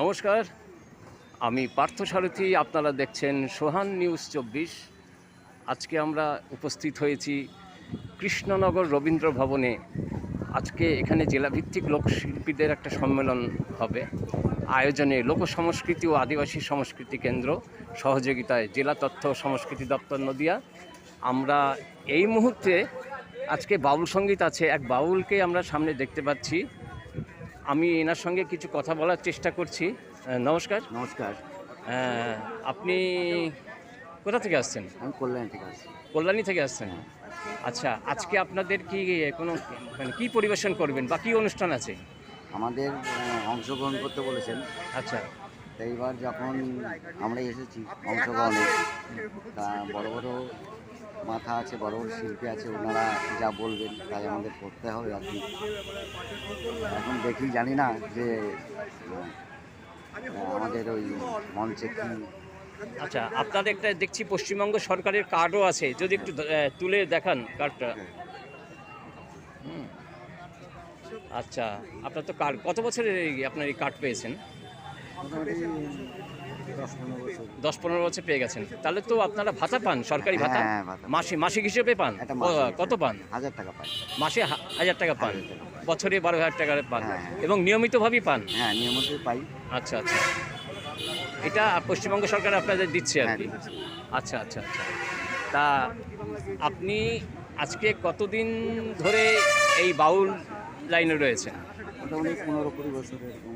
নমস্কার। আমি পার্থ সারথী, আপনারা দেখছেন সোহান নিউজ চব্বিশ। আজকে আমরা উপস্থিত হয়েছি কৃষ্ণনগর রবীন্দ্র ভবনে। আজকে এখানে জেলাভিত্তিক লোকশিল্পীদের একটা সম্মেলন হবে। আয়োজনে লোক সংস্কৃতি ও আদিবাসী সংস্কৃতি কেন্দ্র, সহযোগিতায় জেলা তথ্য সংস্কৃতি দপ্তর নদিয়া। আমরা এই মুহূর্তে আজকে বাউল সংগীত আছে। এক বাউলকে আমরা সামনে দেখতে পাচ্ছি। আমি এনার সঙ্গে কিছু কথা বলার চেষ্টা করছি। নমস্কার। নমস্কার। আপনি কোথা থেকে আসছেন? আমি কল্যাণী থেকে আসছি। কল্যাণী থেকে আসছেন? আচ্ছা আজকে আপনাদের কি কোনো মানে কী পরিবেশন করবেন বা কী অনুষ্ঠান আছে? আমাদের অংশগ্রহণ করতে বলেছেন। আচ্ছা। এইবার যখন আমরা এসেছি অংশগ্রহণে তা বড় বড় মাথা আছে বড় বড় শিল্পী আছে ওনারা যা বলবেন তাই আমাদের করতে হবে আর কি। এখন দেখি জানি না যে আমাদের ওই মঞ্চে কি আচ্ছা আপনাদের একটা দেখছি পশ্চিমবঙ্গ সরকারের কার্ডও আছে। যদি একটু তুলে দেখান কার্ডটা আচ্ছা আপনার তো কার্ড কত বছরের এই আপনার এই কার্ড পেয়েছেন? দশ পনেরো বছর পেয়ে গেছেন। তাহলে তো আপনারা ভাতা পান সরকারি ভাতা? হ্যাঁ, মাসে মাসিক হিসেবে পান? কত পান? হাজার টাকা পাই। মাসে হাজার টাকা পান? বছরে বারো হাজার টাকা পান? হ্যাঁ, হ্যাঁ। এবং নিয়মিতভাবেই পান? হ্যাঁ নিয়মিত পাই। আচ্ছা আচ্ছা। এটা পশ্চিমবঙ্গ সরকার আপনাদের দিচ্ছে আর কি? আচ্ছা আচ্ছা আচ্ছা। তা আপনি আজকে কতদিন ধরে এই বাউল লাইনে রয়েছেন?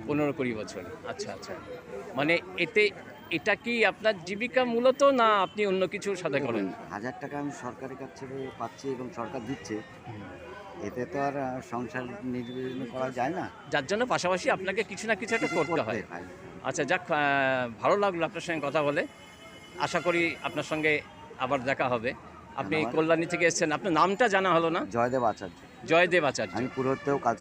পনেরো কুড়ি বছর। আচ্ছা আচ্ছা। মানে এতে এটা কি আপনার জীবিকা মূলত না আপনি অন্য কিছুর সাথে করেন? হাজার টাকা আমি সরকারের কাছ থেকে পাচ্ছি এবং সরকার দিচ্ছে। এতে তো আর সংসার নির্বিঘ্ন করা যায় না। যার জন্য পাশাপাশি আপনাকে কিছু না কিছু একটা কিছু করতে হয়। আচ্ছা যাক ভালো লাগল আপনার সঙ্গে কথা বলে। আশা করি আপনার সঙ্গে আবার দেখা হবে। আপনি কল্যাণী থেকে এসেছেন। আপনার নামটা জানা হলো না? জয়দেব আচার্য। জয়দেব আচার্য। আমি পুরোতেও কাজ